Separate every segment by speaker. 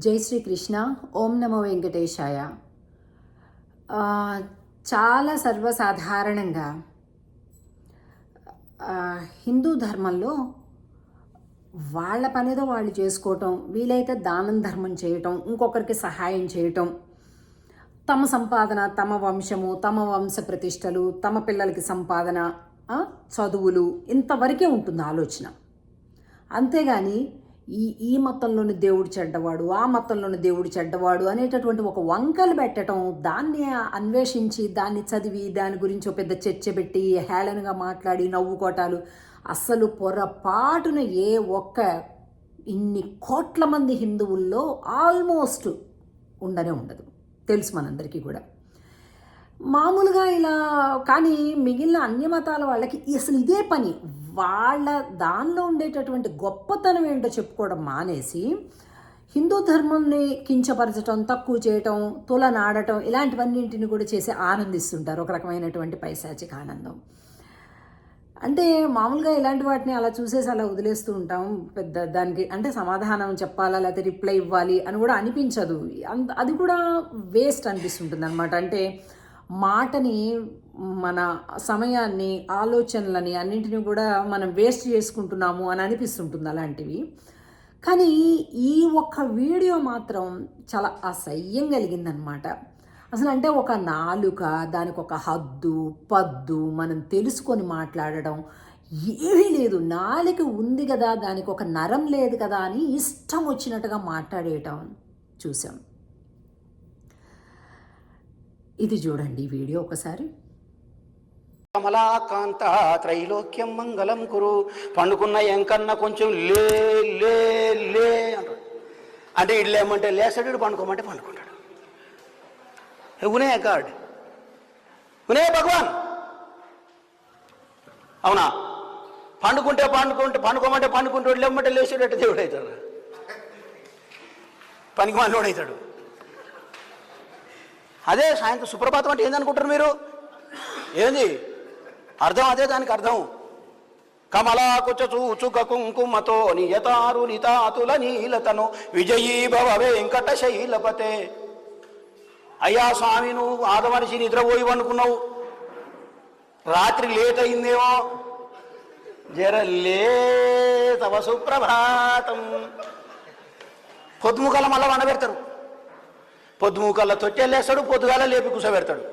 Speaker 1: జై శ్రీకృష్ణ ఓం నమో వెంకటేశాయ. చాలా సర్వసాధారణంగా హిందూ ధర్మంలో వాళ్ళ పనిదో వాళ్ళు చేసుకోవటం వీలైతే దానం ధర్మం చేయటం ఇంకొకరికి సహాయం చేయటం తమ సంపాదన తమ వంశము తమ వంశ ప్రతిష్టలు తమ పిల్లలకి సంపాదన చదువులు ఇంతవరకే ఉంటుంది ఆలోచన. అంతేగాని ఈ ఈ మతంలోని దేవుడు చెడ్డవాడు ఆ మతంలోని దేవుడు చెడ్డవాడు అనేటటువంటి ఒక వంకలు పెట్టడం దాన్ని అన్వేషించి దాన్ని చదివి దాని గురించి ఒక పెద్ద చర్చ పెట్టి హేళనగా మాట్లాడి నవ్వుకోటాలు. అస్సలు పొరపాటున ఏ ఒక్క ఇన్ని కోట్ల మంది హిందువుల్లో ఆల్మోస్ట్ ఉండనే ఉండదు. తెలుసు మనందరికీ కూడా. మామూలుగా ఇలా కానీ మిగిలిన అన్య మతాల వాళ్ళకి అసలు ఇదే పని. వాళ్ళ దానిలో ఉండేటటువంటి గొప్పతనం ఏంటో చెప్పుకోవడం మానేసి హిందూ ధర్మంని కించపరచటం తక్కువ చేయటం తులనాడటం ఇలాంటివన్నింటిని కూడా చేసి ఆనందిస్తుంటారు. ఒక రకమైనటువంటి పైశాచిక ఆనందం. అంటే మామూలుగా ఇలాంటి వాటిని అలా చూసేసి అలా వదిలేస్తూ ఉంటాం. పెద్ద దానికి అంటే సమాధానం చెప్పాలా లేకపోతే రిప్లై ఇవ్వాలి అని కూడా అనిపించదు. అంత అది కూడా వేస్ట్ అనిపిస్తుంటుంది అనమాట అంటే మాటని మన సమయాన్ని ఆలోచనలని అన్నింటినీ కూడా మనం వేస్ట్ చేసుకుంటున్నాము అని అనిపిస్తుంటుంది అలాంటివి. కానీ ఈ ఒక్క వీడియో మాత్రం చాలా అసహ్యం కలిగిందనమాట అసలు అంటే ఒక నాలుక దానికి ఒక హద్దు పద్దు మనం తెలుసుకొని మాట్లాడడం ఏమీ లేదు. నాలుక ఉంది కదా దానికి ఒక నరం లేదు కదా అని ఇష్టం వచ్చినట్టుగా మాట్లాడేయటం చూసాం. ఇది చూడండి వీడియో ఒకసారి.
Speaker 2: కమలాకాంత త్రైలోక్యం మంగళం కురు. పండుకున్న ఎంకన్న కొంచెం లే లే లే అంటాడు. అంటే ఇడు లేమంటే లేస్తాడు పండుకోమంటే పండుకుంటాడు. ఉనే గాడ్. ఉనే భగవాన్. అవునా? పండుకుంటే పండుకుంటే పండుకోమంటే పండుకుంటాడు లేమంటే లేచాడట దేవుడు అవుతాడు పనికి మనోడు అవుతాడు అదే సాయంత్రం సుప్రభాతం అంటే ఏందనుకుంటారు మీరు? ఏంది? అర్థం అదే దానికి అర్థం. కమలాకుచ చూచుక కుంకుమతో నియతారు నితాతుల నీలతను విజయీ భవ వెంకట శైలపతే. అయ్యా స్వామి నువ్వు ఆదమనిషి నిద్రపోయి అనుకున్నావు రాత్రి లేట్ అయిందేమో? జర లేత తవ సుప్రభాతం. పొద్దుముఖాల మళ్ళా వండబెడతారు. పొద్దుముఖాల తొట్టెళ్ళేస్తాడు పొద్దుగాల లేపి ఏ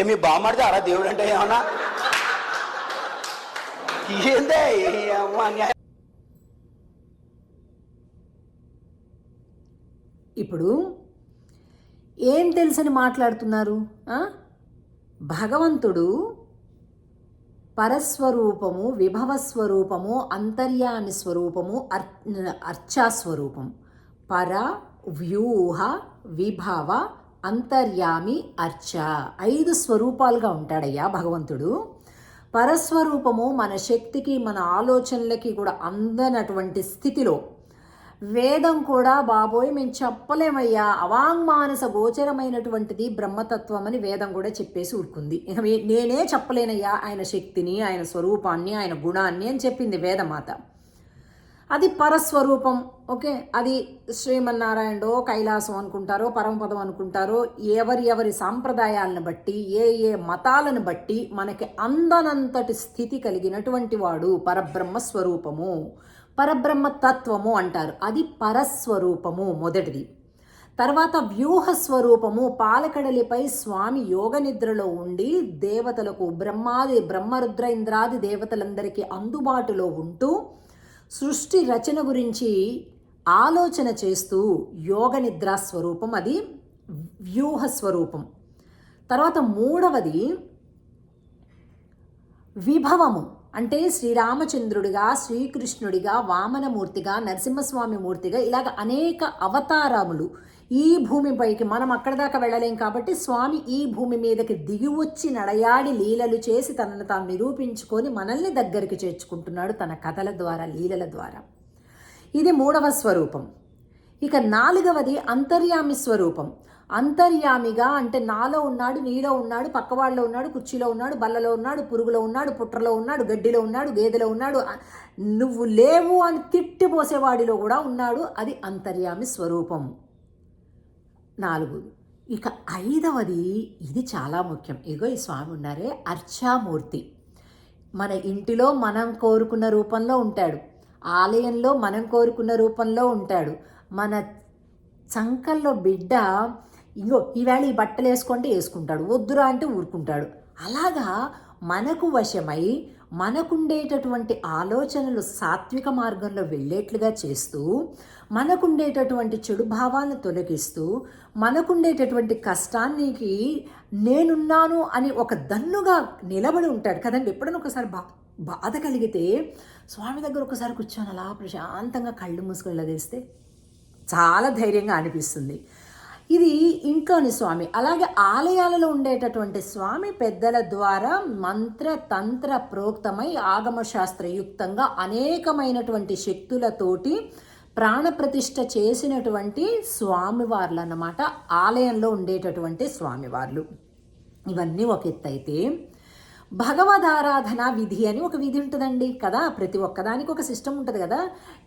Speaker 2: ఏమి బామ్మడితే అరా దేవుడు అంటే ఏమన్నా? ఏందే
Speaker 1: ఇప్పుడు ఏం తెలుసని మాట్లాడుతున్నారు భగవంతుడు పరస్వరూపము విభవస్వరూపము అంతర్యామి స్వరూపము అర్ అర్చాస్వరూపం పర వ్యూహ విభవ అంతర్యామి అర్చ. ఐదు స్వరూపాలుగా ఉంటాడయ్యా భగవంతుడు. పరస్వరూపము మన శక్తికి మన ఆలోచనలకి కూడా అందనటువంటి స్థితిలో. వేదం కూడా బాబోయ్ మేము చెప్పలేమయ్యా. అవాంగ్మానస గోచరమైనటువంటిది బ్రహ్మతత్వం అని వేదం కూడా చెప్పేసి ఊరుకుంది. నేనే చెప్పలేనయ్యా ఆయన శక్తిని ఆయన స్వరూపాన్ని ఆయన గుణాన్ని అని చెప్పింది వేదమాత. అది పరస్వరూపం ఓకే? అది శ్రీమన్నారాయణో కైలాసం అనుకుంటారో పరమపదం అనుకుంటారో ఎవరి ఎవరి సాంప్రదాయాలను బట్టి ఏ ఏ మతాలను బట్టి మనకి అందనంతటి స్థితి కలిగినటువంటి వాడు పరబ్రహ్మ స్వరూపము పరబ్రహ్మ తత్వము అంటారు. అది పరస్వరూపము మొదటిది. తర్వాత వ్యూహ స్వరూపము పాలకడలిపై స్వామి యోగ నిద్రలో ఉండి దేవతలకు బ్రహ్మాది బ్రహ్మరుద్ర ఇంద్రాది దేవతలందరికీ అందుబాటులో ఉంటూ సృష్టి రచన గురించి ఆలోచన చేస్తూ యోగ నిద్రా స్వరూపం అది వ్యూహ స్వరూపం. తర్వాత మూడవది విభవము. అంటే శ్రీరామచంద్రుడిగా శ్రీకృష్ణుడిగా వామనమూర్తిగా నరసింహస్వామి మూర్తిగా ఇలాగ అనేక అవతారములు ఈ భూమిపైకి మనం అక్కడ దాకా వెళ్ళలేం కాబట్టి స్వామి ఈ భూమి మీదకి దిగి వచ్చి నడయాడి లీలలు చేసి తనను తాను నిరూపించుకొని మనల్ని దగ్గరికి చేర్చుకుంటున్నాడు తన కథల ద్వారా లీలల ద్వారా. ఇది మూడవ స్వరూపం. ఇక నాలుగవది అంతర్యామి స్వరూపం. అంతర్యామిగా అంటే నాలో ఉన్నాడు నీలో ఉన్నాడు పక్కవాళ్ళలో ఉన్నాడు కుర్చీలో ఉన్నాడు బల్లలో ఉన్నాడు పురుగులో ఉన్నాడు పుట్రలో ఉన్నాడు గడ్డిలో ఉన్నాడు గేదెలో ఉన్నాడు నువ్వు లేవు అని తిట్టిపోసేవాడిలో కూడా ఉన్నాడు. అది అంతర్యామి స్వరూపం. నాలుగు ఇక ఐదవది ఇది చాలా ముఖ్యం. ఇగో ఈ స్వామి ఉన్నారే అర్చామూర్తి. మన ఇంటిలో మనం కోరుకున్న రూపంలో ఉంటాడు. ఆలయంలో మనం కోరుకున్న రూపంలో ఉంటాడు. మన చంకల్లో బిడ్డ ఇంకో ఈవేళ ఈ బట్టలు వేసుకుంటే వేసుకుంటాడు. వద్దురా అంటే ఊరుకుంటాడు. అలాగా మనకు వశమై మనకుండేటటువంటి ఆలోచనలు సాత్విక మార్గంలో వెళ్ళేట్లుగా చేస్తూ మనకుండేటటువంటి చెడు భావాలను తొలగిస్తూ మనకుండేటటువంటి కష్టానికి నేనున్నాను అని ఒక దన్నుగా నిలబడి ఉంటాడు. కదండి ఎప్పుడైనా ఒకసారి బా బాధ కలిగితే స్వామి దగ్గర ఒకసారి కూర్చొని అలా ప్రశాంతంగా కళ్ళు మూసుకొని తీస్తే చాలా ధైర్యంగా అనిపిస్తుంది. ఇది ఇంట్లోని స్వామి. అలాగే ఆలయాలలో ఉండేటటువంటి స్వామి పెద్దల ద్వారా మంత్ర తంత్ర ప్రోక్తమై ఆగమ శాస్త్రయుక్తంగా అనేకమైనటువంటి శక్తులతోటి ప్రాణప్రతిష్ఠ చేసినటువంటి స్వామివార్లు అన్నమాట ఆలయంలో ఉండేటటువంటి స్వామివార్లు. ఇవన్నీ ఒక ఎత్తు అయితే భగవదారాధన విధి అని ఒక విధి ఉంటుందండి కదా. ప్రతి ఒక్కదానికి ఒక సిస్టమ్ ఉంటుంది కదా.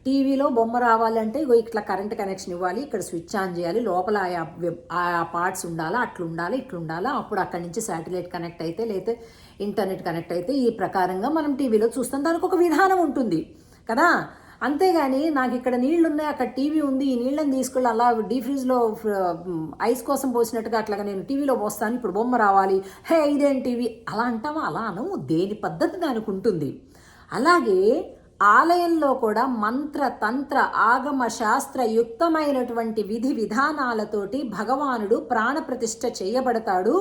Speaker 1: టీవీలో బొమ్మ రావాలంటే ఇగో ఇట్లా కరెంట్ కనెక్షన్ ఇవ్వాలి ఇక్కడ స్విచ్ ఆన్ చేయాలి లోపల ఆయా ఆయా పార్ట్స్ ఉండాలా అట్లా ఉండాలి ఇట్లా ఉండాలా అప్పుడు అక్కడి నుంచి శాటిలైట్ కనెక్ట్ అయితే లేకపోతే ఇంటర్నెట్ కనెక్ట్ అయితే ఈ ప్రకారంగా మనం టీవీలో చూస్తాం. దానికి ఒక విధానం ఉంటుంది కదా. అంతేగాని నాకు ఇక్కడ నీళ్ళు ఉన్నాయి అక్కడ టీవీ ఉంది ఈ నీళ్ళని తీసుకెళ్ళి అలా డీ ఫ్రిడ్జ్లో ఐస్ కోసం పోసినట్టుగా అట్లాగా నేను టీవీలో పోస్తాను ఇప్పుడు బొమ్మ రావాలి హే ఇదేం టీవీ? అలా అంటావా? అలా అనవు దేని పద్ధతి దానికి ఉంటుంది అలాగే ఆలయంలో కూడా మంత్ర తంత్ర ఆగమ శాస్త్ర యుక్తమైనటువంటి విధి విధానాలతోటి భగవానుడు ప్రాణప్రతిష్ఠ చేయబడతాడు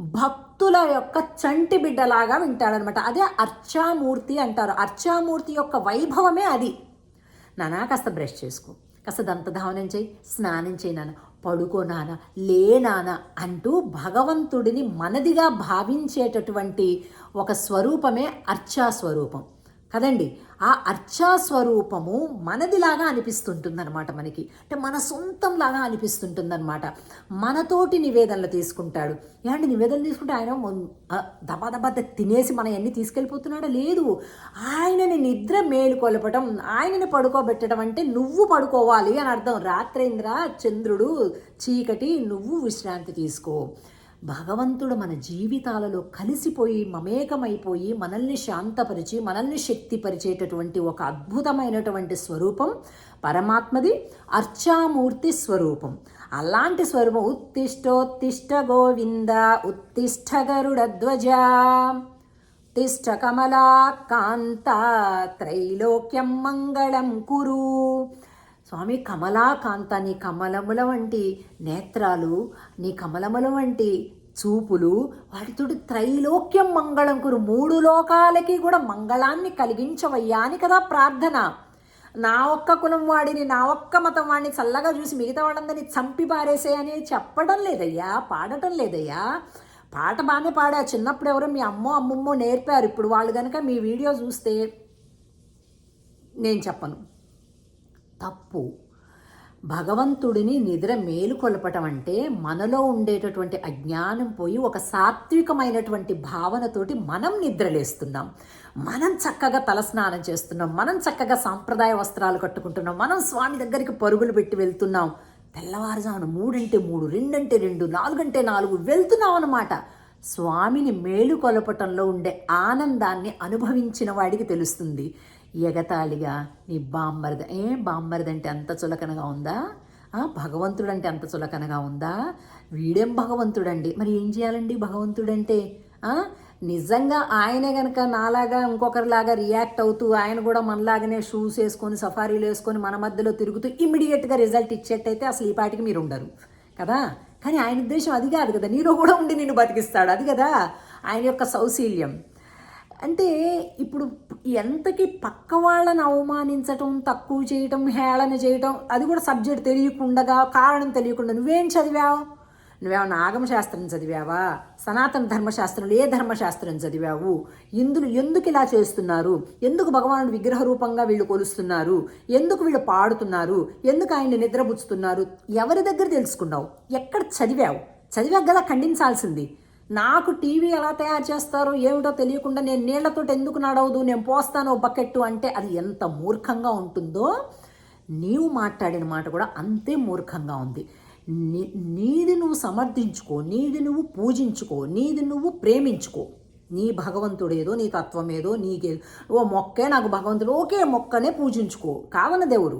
Speaker 1: భక్తుల యొక్క చంటి బిడ్డలాగా వింటాడనమాట. అదే అర్చామూర్తి అంటారు. అర్చామూర్తి యొక్క వైభవమే అది. నానా కాస్త బ్రష్ చేసుకో. కాస్త దంతధావనం చేయి. స్నానం చేయి నాన్న పడుకో నాన్న లే నాన్న అంటూ భగవంతుడిని మనదిగా భావించేటటువంటి ఒక స్వరూపమే అర్చా స్వరూపం. కదండి? ఆ అర్చా స్వరూపము మనదిలాగా అనిపిస్తుంటుందన్నమాట మనకి. అంటే మన సొంతంలాగా అనిపిస్తుంటుందన్నమాట. మనతోటి నివేదనలు తీసుకుంటాడు. ఏమంటే నివేదనలు తీసుకుంటే ఆయన దబాదబా దబా దబా తినేసి మన అన్ని తీసుకెళ్ళిపోతున్నాడా? లేదు. ఆయనని నిద్ర మేలుకొలపటం ఆయనని పడుకోబెట్టడం అంటే నువ్వు పడుకోవాలి అని అర్థం. రాత్రేంద్ర చంద్రుడు చీకటి నువ్వు విశ్రాంతి తీసుకో. భగవంతుడు మన జీవితాలలో కలిసిపోయి మమేకమైపోయి మనల్ని శాంతపరిచి మనల్ని శక్తిపరిచేటటువంటి ఒక అద్భుతమైనటువంటి స్వరూపం పరమాత్మది అర్చామూర్తి స్వరూపం. అలాంటి స్వరూపం ఉత్తిష్టోత్తిష్ట గోవింద ఉత్తిష్ట గరుడధ్వజ తిష్ట కమలాకాంత త్రైలోక్యం మంగళం కురు. స్వామి కమలాకాంత నీ కమలముల వంటి నేత్రాలు నీ కమలముల వంటి చూపులు వాటితోటి త్రైలోక్యం మంగళం కురు మూడు లోకాలకి కూడా మంగళాన్ని కలిగించవయ్యా అని కదా ప్రార్థన. నా ఒక్క కులం వాడిని నా ఒక్క మతం వాడిని చల్లగా చూసి మిగతా వాళ్ళందరినీ చంపి పారేసే అని చెప్పడం లేదయ్యా పాడటం లేదయ్యా. పాట బాగానే పాడా. చిన్నప్పుడు ఎవరో మీ అమ్మో అమ్మమ్మో నేర్పారు. ఇప్పుడు వాళ్ళు కనుక మీ వీడియో చూస్తే నేను చెప్పను. తప్పు. భగవంతుడిని నిద్ర మేలుకొల్పటం అంటే మనలో ఉండేటటువంటి అజ్ఞానం పోయి ఒక సాత్వికమైనటువంటి భావనతోటి మనం నిద్రలేస్తున్నాం. మనం చక్కగా తలస్నానం చేస్తున్నాం. మనం చక్కగా సాంప్రదాయ వస్త్రాలు కట్టుకుంటున్నాం. మనం స్వామి దగ్గరికి పరుగులు పెట్టి వెళ్తున్నాం. తెల్లవారుజామున మూడంటే మూడు రెండంటే రెండు నాలుగంటే నాలుగు వెళ్తున్నాం అన్నమాట. స్వామిని మేలుకొలపటంలో ఉండే ఆనందాన్ని అనుభవించిన వాడికి తెలుస్తుంది. ఎగతాళిగా నీ బామ్మరిద ఏ బామ్మరిది అంటే అంత చులకనగా ఉందా? ఆ, భగవంతుడు అంటే అంత చులకనగా ఉందా? వీడేం భగవంతుడండి? మరి ఏం చేయాలండి భగవంతుడంటే? నిజంగా ఆయనే కనుక నాలాగా ఇంకొకరిలాగా రియాక్ట్ అవుతూ ఆయన కూడా మనలాగానే షూస్ వేసుకొని సఫారీలు వేసుకొని మన మధ్యలో తిరుగుతూ ఇమ్మీడియట్గా రిజల్ట్ ఇచ్చేట్టయితే అసలు ఈ పాటికి మీరు ఉండరు కదా? కానీ ఆయన ఉద్దేశం అది కాదు కదా. నీలో కూడా ఉండి నిన్ను బతికిస్తాడు. అది కదా? ఆయన యొక్క సౌశీల్యం. అంటే ఇప్పుడు ఎంతకి పక్క వాళ్ళని అవమానించటం తక్కువ చేయటం హేళన చేయటం అది కూడా సబ్జెక్ట్ తెలియకుండా కారణం తెలియకుండా నువ్వేం చదివావు? నువ్వేమన్నా ఆగమశాస్త్రం చదివావా? సనాతన ధర్మశాస్త్రంలో ఏ ధర్మశాస్త్రం చదివావు? ఇందులో ఎందుకు ఇలా చేస్తున్నారు? ఎందుకు భగవానుడు విగ్రహ రూపంగా వీళ్ళు కొలుస్తున్నారు? ఎందుకు వీళ్ళు పాడుతున్నారు? ఎందుకు ఆయన నిద్రపుచ్చుతున్నారు? ఎవరి దగ్గర తెలుసుకున్నావు? ఎక్కడ చదివావు? చదివాక కదా ఖండించాల్సింది? నాకు టీవీ ఎలా తయారు చేస్తారో ఏమిటో తెలియకుండా నేను నీళ్ళతో ఎందుకు నడవదు నేను పోస్తాను ఓ బకెట్టు అంటే అది ఎంత మూర్ఖంగా ఉంటుందో నీవు మాట్లాడిన మాట కూడా అంతే మూర్ఖంగా ఉంది. నీ నీది నువ్వు సమర్థించుకో నీది నువ్వు పూజించుకో నీది నువ్వు ప్రేమించుకో. నీ భగవంతుడేదో నీ తత్వం ఏదో నీకే ఓ మొక్కే నాకు భగవంతుడు ఓకే మొక్కనే పూజించుకో. కావన దేవుడు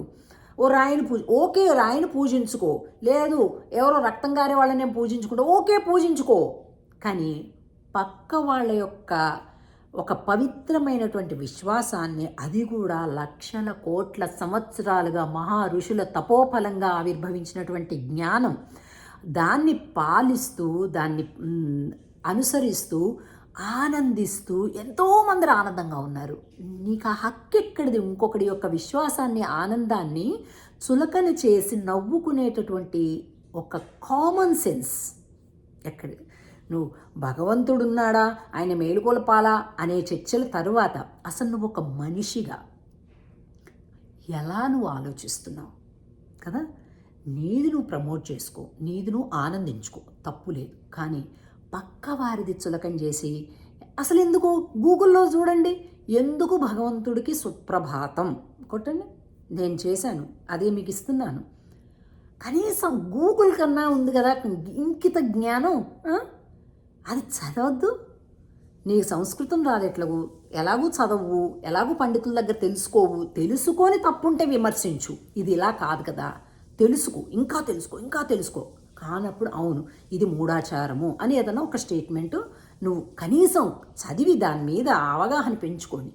Speaker 1: ఓ రాయిని పూజ ఓకే రాయిని పూజించుకో. లేదు ఎవరో రక్తం గారే వాళ్ళని నేను పూజించుకుంటా ఓకే పూజించుకో. కానీ పక్క వాళ్ళ యొక్క ఒక పవిత్రమైనటువంటి విశ్వాసాన్ని అది కూడా లక్షల కోట్ల సంవత్సరాలుగా మహా ఋషుల తపోఫలంగా ఆవిర్భవించినటువంటి జ్ఞానం. దాన్ని పాలిస్తూ దాన్ని అనుసరిస్తూ ఆనందిస్తూ ఎంతోమంది ఆనందంగా ఉన్నారు. నీకు ఆ హక్కు ఎక్కడిది? ఇంకొకటి యొక్క విశ్వాసాన్ని ఆనందాన్ని చులకన చేసి నవ్వుకునేటటువంటి ఒక కామన్ సెన్స్ ఎక్కడిది? నువ్వు భగవంతుడున్నాడా? ఆయన మేలుకొలపాలా అనే చర్చల తరువాత అసలు నువ్వు ఒక మనిషిగా ఎలా నువ్వు ఆలోచిస్తున్నావు? కదా? నీది నువ్వు ప్రమోట్ చేసుకో నీది నువ్వు ఆనందించుకో. తప్పు లేదు. కానీ పక్క వారిది చులకం చేసి అసలు ఎందుకు? గూగుల్లో చూడండి. ఎందుకు భగవంతుడికి సుప్రభాతం? కొట్టండి. నేను చేశాను. అదే మీకు ఇస్తున్నాను. కనీసం గూగుల్ కన్నా ఉంది కదా ఇంకిత జ్ఞానం అది చదవద్దు. నీకు సంస్కృతం రాదు ఎలాగూ చదవు ఎలాగూ పండితుల దగ్గర తెలుసుకోవు? తెలుసుకొని తప్పుంటే విమర్శించు. ఇది ఇలా కాదు కదా. తెలుసుకో. ఇంకా తెలుసుకో. ఇంకా తెలుసుకో. కానప్పుడు అవును ఇది మూఢాచారము అని ఏదైనా ఒక స్టేట్మెంట్ నువ్వు కనీసం చదివి దాని మీద అవగాహన పెంచుకొని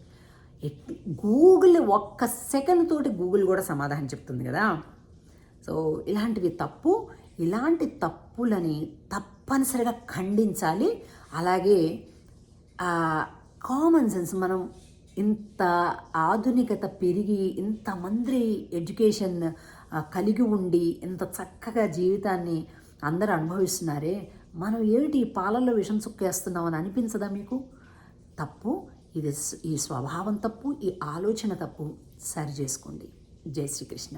Speaker 1: గూగుల్ ఒక్క సెకండ్ తోటి గూగుల్ కూడా సమాధానం చెప్తుంది కదా. సో ఇలాంటివి తప్పు. ఇలాంటి తప్పులని తప్పు తప్పనిసరిగా ఖండించాలి. అలాగే కామన్ సెన్స్ మనం ఇంత ఆధునికత పెరిగి ఇంతమంది ఎడ్యుకేషన్ కలిగి ఉండి ఇంత చక్కగా జీవితాన్ని అందరూ అనుభవిస్తున్నారే. మనం ఏమిటి ఈ పాలల్లో విషం చుక్కేస్తున్నామని అనిపించదా మీకు? తప్పు. ఇది ఈ స్వభావం తప్పు ఈ ఆలోచన తప్పు. సరి చేసుకోండి. జై శ్రీకృష్ణ.